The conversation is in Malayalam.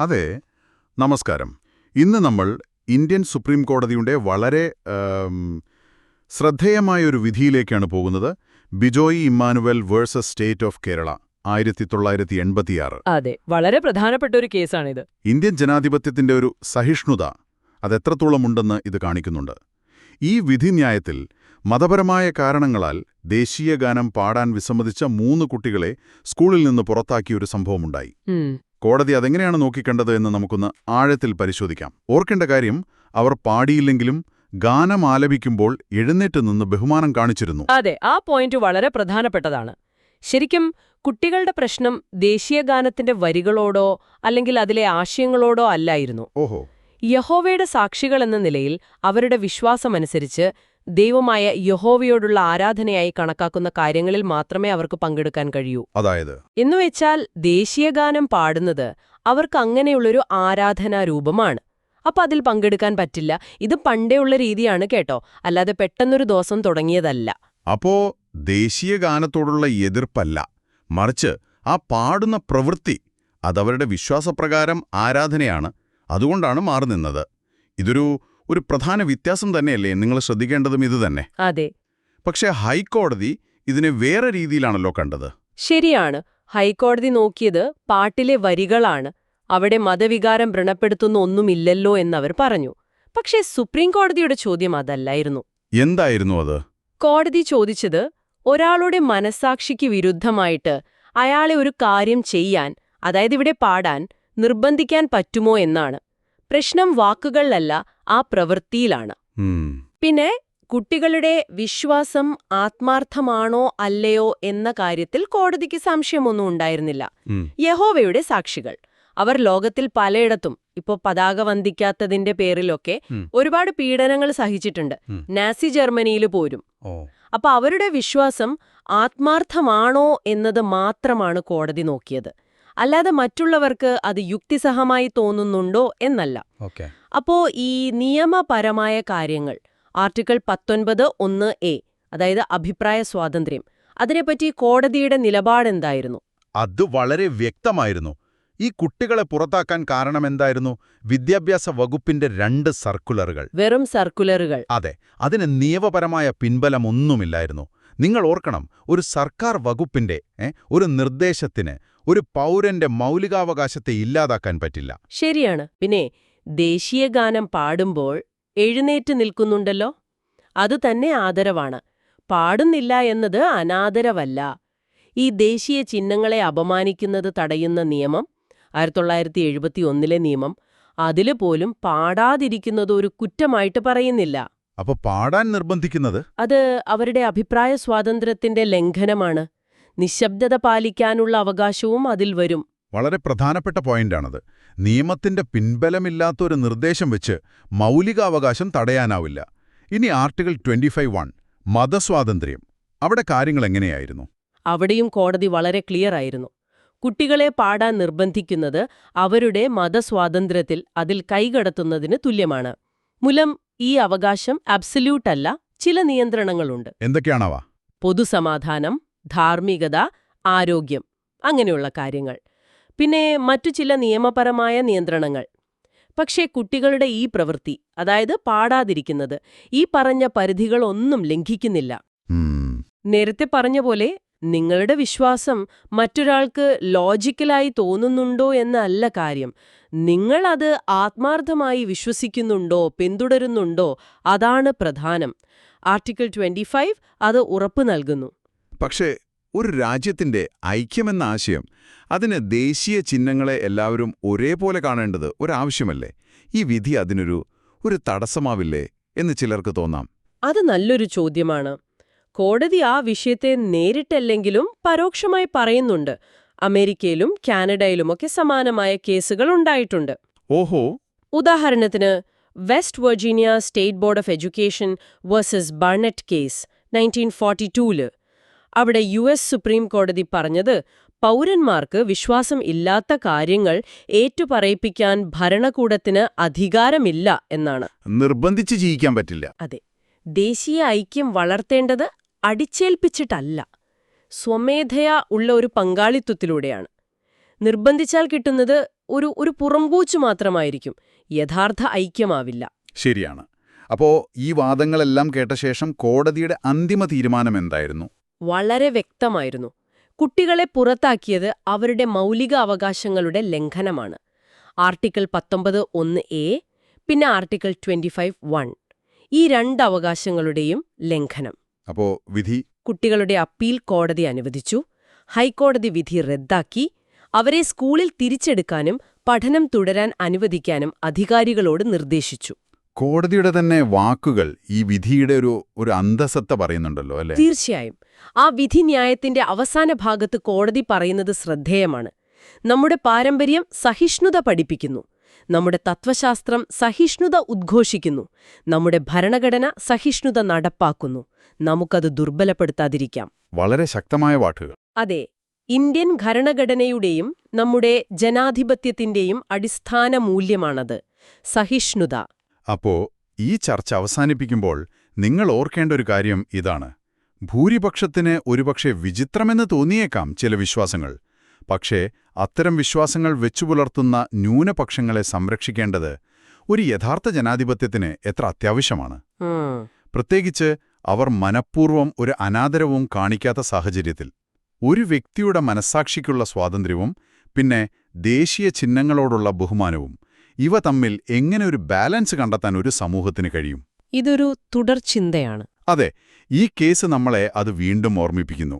അതെ നമസ്കാരം. ഇന്ന് നമ്മൾ ഇന്ത്യൻ സുപ്രീം കോടതിയുടെ വളരെ ശ്രദ്ധേയമായ ഒരു വിധിയിലേക്കാണ് പോകുന്നത്. Bijoy Emmanuel versus state of Kerala ആയിരത്തി തൊള്ളായിരത്തി എൺപത്തിയാറ് അതെ വളരെ പ്രധാനപ്പെട്ട ഒരു കേസാണിത്. ഇന്ത്യൻ ജനാധിപത്യത്തിന്റെ ഒരു സഹിഷ്ണുത അതെത്രത്തോളമുണ്ടെന്ന് ഇത് കാണിക്കുന്നുണ്ട്. ഈ വിധിന്യായത്തിൽ മതപരമായ കാരണങ്ങളാൽ ദേശീയ ഗാനം പാടാൻ വിസമ്മതിച്ച മൂന്ന് കുട്ടികളെ സ്കൂളിൽ നിന്ന് പുറത്താക്കിയ ഒരു സംഭവമുണ്ടായി. കോടതി അതെങ്ങനെയാണ് നോക്കിക്കണ്ടത് എന്ന് നമുക്കൊന്ന് ആഴത്തിൽ പരിശോധിക്കാം. ഓർക്കേണ്ട കാര്യം അവർ പാടിയില്ലെങ്കിലും ഗാനം ആലപിക്കുമ്പോൾ എഴുന്നേറ്റ് നിന്ന് ബഹുമാനം കാണിച്ചിരുന്നു. അതെ ആ പോയിന്റ് വളരെ പ്രധാനപ്പെട്ടതാണ്. ശരിക്കും കുട്ടികളുടെ പ്രശ്നം ദേശീയ ഗാനത്തിന്റെ വരികളോടോ അല്ലെങ്കിൽ അതിലെ ആശയങ്ങളോടോ അല്ലായിരുന്നു. ഓഹോ. യഹോവയുടെ സാക്ഷികൾ എന്ന നിലയിൽ അവരുടെ വിശ്വാസമനുസരിച്ച് ദൈവമായ യഹോവയോടുള്ള ആരാധനയായി കണക്കാക്കുന്ന കാര്യങ്ങളിൽ മാത്രമേ അവർക്ക് പങ്കെടുക്കാൻ കഴിയൂ. അതായത്? എന്നുവെച്ചാൽ ദേശീയഗാനം പാടുന്നത് അവർക്ക് അങ്ങനെയുള്ളൊരു ആരാധനാ രൂപമാണ്. അപ്പൊ അതിൽ പങ്കെടുക്കാൻ പറ്റില്ല. ഇത് പണ്ടേയുള്ള രീതിയാണ് കേട്ടോ. അല്ലാതെ പെട്ടെന്നൊരു ദിവസം തുടങ്ങിയതല്ല. അപ്പോ ദേശീയ ഗാനത്തോടുള്ള എതിർപ്പല്ല. മറിച്ച് ആ പാടുന്ന പ്രവൃത്തി അതവരുടെ വിശ്വാസപ്രകാരം ആരാധനയാണ്. അതുകൊണ്ടാണ് മാറി നിന്നത്. ഇതൊരു ഒരു പ്രധാന വ്യത്യാസം തന്നെയല്ലേ? നിങ്ങൾ ശ്രദ്ധിക്കേണ്ടതും ഇത് തന്നെ. അതെ. പക്ഷേ ഹൈക്കോടതി ഇതിനെ വേറെ രീതിയിലാണല്ലോ കണ്ടത്. ശരിയാണ്. ഹൈക്കോടതി നോക്കിയത് പാട്ടിലെ വരികളാണ്. അവിടെ മതവികാരം വ്രണപ്പെടുത്തുന്ന ഒന്നുമില്ലല്ലോ എന്നവർ പറഞ്ഞു. പക്ഷേ സുപ്രീം കോടതിയുടെ ചോദ്യം അതല്ലായിരുന്നു. എന്തായിരുന്നു അത്? കോടതി ചോദിച്ചത് ഒരാളുടെ മനസാക്ഷിക്ക് വിരുദ്ധമായിട്ട് അയാളെ ഒരു കാര്യം ചെയ്യാൻ അതായത് ഇവിടെ പാടാൻ നിർബന്ധിക്കാൻ പറ്റുമോ എന്നാണ്. പ്രശ്നം വാക്കുകളിലല്ല ആ പ്രവൃത്തിയിലാണ്. പിന്നെ കുട്ടികളുടെ വിശ്വാസം ആത്മാർത്ഥമാണോ അല്ലയോ എന്ന കാര്യത്തിൽ കോടതിക്ക് സംശയമൊന്നും ഉണ്ടായിരുന്നില്ല. യഹോവയുടെ സാക്ഷികൾ. അവർ ലോകത്തിൽ പലയിടത്തും ഇപ്പോ പതാക വന്ദിക്കാത്തതിന്റെ പേരിലൊക്കെ ഒരുപാട് പീഡനങ്ങൾ സഹിച്ചിട്ടുണ്ട്. നാസി ജർമ്മനിയിൽ പോരും. അപ്പൊ അവരുടെ വിശ്വാസം ആത്മാർത്ഥമാണോ എന്നത് മാത്രമാണ് കോടതി നോക്കിയത്. അല്ലാതെ മറ്റുള്ളവർക്ക് അത് യുക്തിസഹമായി തോന്നുന്നുണ്ടോ എന്നല്ല. അപ്പോ ഈ നിയമപരമായ കാര്യങ്ങൾ ആർട്ടിക്കിൾ പത്തൊൻപത് ഒന്ന് എ അതായത് അഭിപ്രായ സ്വാതന്ത്ര്യം അതിനെപ്പറ്റി കോടതിയുടെ നിലപാടെന്തായിരുന്നു അത് വളരെ വ്യക്തമായിരുന്നു. ഈ കുട്ടികളെ പുറത്താക്കാൻ കാരണമെന്തായിരുന്നു വിദ്യാഭ്യാസ വകുപ്പിന്റെ രണ്ട് സർക്കുലറുകൾ. വെറും സർക്കുലറുകൾ. അതെ അതിന് നിയമപരമായ പിൻബലമൊന്നുമില്ലായിരുന്നു നിങ്ങൾ ഓർക്കണം ഒരു സർക്കാർ വകുപ്പിന്റെ ഒരു നിർദ്ദേശത്തിന് ഒരു പൗരന്റെ മൗലികാവകാശത്തെ ഇല്ലാതാക്കാൻ പറ്റില്ല. ശരിയാണ്. പിന്നെ ദേശീയ ഗാനം പാടുമ്പോൾ എഴുന്നേറ്റ് നിൽക്കുന്നുണ്ടല്ലോ? അതുതന്നെ ആദരവാണ്. പാടുന്നില്ല എന്നത് അനാദരവല്ല. ഈ ദേശീയ ചിഹ്നങ്ങളെ അപമാനിക്കുന്നത് തടയുന്ന നിയമം ആയിരത്തി തൊള്ളായിരത്തി എഴുപത്തി ഒന്നിലെ നിയമം അതിൽ പോലും പാടാതിരിക്കുന്നത് ഒരു കുറ്റമായിട്ട് പറയുന്നില്ല. അപ്പൊ പാടാൻ നിർബന്ധിക്കുന്നത്? അത് അവരുടെ അഭിപ്രായ സ്വാതന്ത്ര്യത്തിന്റെ ലംഘനമാണ്. നിശബ്ദത പാലിക്കാനുള്ള അവകാശവും അതിൽ വരും. വളരെ പ്രധാനപ്പെട്ട പോയിന്റാണത്. നിയമത്തിന്റെ പിൻബലമില്ലാത്ത ഒരു നിർദ്ദേശം വെച്ച് മൗലികാവകാശം തടയാനാവില്ല. ഇനി ആർട്ടിക്കിൾ ട്വന്റി ഫൈവ് വൺ മതസ്വാതന്ത്ര്യം. അവിടെ കാര്യങ്ങൾ എങ്ങനെയായിരുന്നു? അവിടെയും കോടതി വളരെ ക്ലിയർ ആയിരുന്നു. കുട്ടികളെ പാടാൻ നിർബന്ധിക്കുന്നത് അവരുടെ മതസ്വാതന്ത്ര്യത്തിൽ അതിൽ കൈകടത്തുന്നതിന് തുല്യമാണ്. മുലം ഈ അവകാശം അബ്സല്യൂട്ടല്ല ചില നിയന്ത്രണങ്ങളുണ്ട്. എന്തൊക്കെയാണവ? പൊതുസമാധാനം ധാർമ്മികത ആരോഗ്യം അങ്ങനെയുള്ള കാര്യങ്ങൾ. പിന്നെ മറ്റു ചില നിയമപരമായ നിയന്ത്രണങ്ങൾ. പക്ഷേ കുട്ടികളുടെ ഈ പ്രവൃത്തി അതായത് പാടാതിരിക്കുന്നത് ഈ പറഞ്ഞ പരിധികളൊന്നും ലംഘിക്കുന്നില്ല. നേരത്തെ പറഞ്ഞ പോലെ നിങ്ങളുടെ വിശ്വാസം മറ്റൊരാൾക്ക് ലോജിക്കലായി തോന്നുന്നുണ്ടോ എന്നല്ല കാര്യം. നിങ്ങൾ അത് ആത്മാർത്ഥമായി വിശ്വസിക്കുന്നുണ്ടോ പിന്തുടരുന്നുണ്ടോ അതാണ് പ്രധാനം. ആർട്ടിക്കിൾ 25 അത് ഉറപ്പു നൽകുന്നു. പക്ഷേ ഒരു രാജ്യത്തിന്റെ ഐക്യമെന്ന ആശയം അതിന് ദേശീയ ചിഹ്നങ്ങളെ എല്ലാവരും ഒരേപോലെ കാണേണ്ടത് ഒരാവശ്യമല്ലേ? ഈ വിധി അതിനൊരു ഒരു തടസ്സമാവില്ലേ എന്ന് ചിലർക്ക് തോന്നാം. അത് നല്ലൊരു ചോദ്യമാണ്. കോടതി ആ വിഷയത്തെ നേരിട്ടല്ലെങ്കിലും പരോക്ഷമായി പറയുന്നുണ്ട്. അമേരിക്കയിലും കാനഡയിലുമൊക്കെ സമാനമായ കേസുകൾ ഉണ്ടായിട്ടുണ്ട്. ഓഹോ. ഉദാഹരണത്തിന് West Virginia State Board of Education versus Barnette case nineteen forty two. അവിടെ യു എസ് സുപ്രീം കോടതി പറഞ്ഞത് പൗരന്മാർക്ക് വിശ്വാസം ഇല്ലാത്ത കാര്യങ്ങൾ ഏറ്റുപറയിപ്പിക്കാൻ ഭരണകൂടത്തിന് അധികാരമില്ല എന്നാണ്. നിർബന്ധിച്ച് ജീവിക്കാൻ പറ്റില്ല. അതെ. ദേശീയ ഐക്യം വളർത്തേണ്ടത് അടിച്ചേൽപ്പിച്ചിട്ടല്ല. സ്വമേധയാ ഉള്ള ഒരു പങ്കാളിത്വത്തിലൂടെയാണ് നിർബന്ധിച്ചാൽ കിട്ടുന്നത് ഒരു ഒരു പുറംപൂച്ചു മാത്രമായിരിക്കും. യഥാർത്ഥ ഐക്യമാവില്ല. ശരിയാണ്. അപ്പോ ഈ വാദങ്ങളെല്ലാം കേട്ട ശേഷം കോടതിയുടെ അന്തിമ തീരുമാനം എന്തായിരുന്നു? വളരെ വ്യക്തമായിരുന്നു. കുട്ടികളെ പുറത്താക്കിയത് അവരുടെ മൗലിക അവകാശങ്ങളുടെ ലംഘനമാണ്. ആർട്ടിക്കിൾ പത്തൊമ്പത് ഒന്ന് എ പിന്നെ ആർട്ടിക്കിൾ ട്വന്റി ഫൈവ് വൺ ഈ രണ്ട് അവകാശങ്ങളുടെയും ലംഘനം. അപ്പോ വിധി? കുട്ടികളുടെ അപ്പീൽ കോടതി അനുവദിച്ചു. ഹൈക്കോടതി വിധി റദ്ദാക്കി. അവരെ സ്കൂളിൽ തിരിച്ചെടുക്കാനും പഠനം തുടരാൻ അനുവദിക്കാനും അധികാരികളോട് നിർദ്ദേശിച്ചു. കോടതിയുടെ തന്നെ വാക്കുകൾ ഈ വിധിയുടെ ഒരു ഒരു അന്തസത്ത പറയുന്നുണ്ടല്ലോ അല്ലെ? തീർച്ചയായും. ആ വിധി ന്യായത്തിന്റെ അവസാന ഭാഗത്ത് കോടതി പറയുന്നത് ശ്രദ്ധേയമാണ്. നമ്മുടെ പാരമ്പര്യം സഹിഷ്ണുത പഠിപ്പിക്കുന്നു. നമ്മുടെ തത്വശാസ്ത്രം സഹിഷ്ണുത ഉദ്ഘോഷിക്കുന്നു. നമ്മുടെ ഭരണഘടന സഹിഷ്ണുത നടപ്പാക്കുന്നു. നമുക്കത് ദുർബലപ്പെടുത്താതിരിക്കാം. വളരെ ശക്തമായ വാട്ടുകൾ അതെ ഇന്ത്യൻ ഭരണഘടനയുടെയും നമ്മുടെ ജനാധിപത്യത്തിന്റെയും അടിസ്ഥാന മൂല്യമാണത്. സഹിഷ്ണുത. അപ്പോ ഈ ചർച്ച അവസാനിപ്പിക്കുമ്പോൾ നിങ്ങൾ ഓർക്കേണ്ട ഒരു കാര്യം ഇതാണ്. ഭൂരിപക്ഷത്തിന് ഒരുപക്ഷെ വിചിത്രമെന്ന് തോന്നിയേക്കാം ചില വിശ്വാസങ്ങൾ. പക്ഷേ അത്തരം വിശ്വാസങ്ങൾ വെച്ചുപുലർത്തുന്ന ന്യൂനപക്ഷങ്ങളെ സംരക്ഷിക്കേണ്ടത് ഒരു യഥാർത്ഥ ജനാധിപത്യത്തിന് എത്ര അത്യാവശ്യമാണ്. പ്രത്യേകിച്ച് അവർ മനഃപൂർവം ഒരു അനാദരവും കാണിക്കാത്ത സാഹചര്യത്തിൽ. ഒരു വ്യക്തിയുടെ മനസ്സാക്ഷിക്കുള്ള സ്വാതന്ത്ര്യവും പിന്നെ ദേശീയ ചിഹ്നങ്ങളോടുള്ള ബഹുമാനവും ഇവ തമ്മിൽ എങ്ങനെ ഒരു ബാലൻസ് കണ്ടെത്താൻ ഒരു സമൂഹത്തിന് കഴിയും? ഇതൊരു തുടർചിന്തയാണ്. അതെ ഈ കേസ് നമ്മളെ അത് വീണ്ടും ഓർമ്മിപ്പിക്കുന്നു.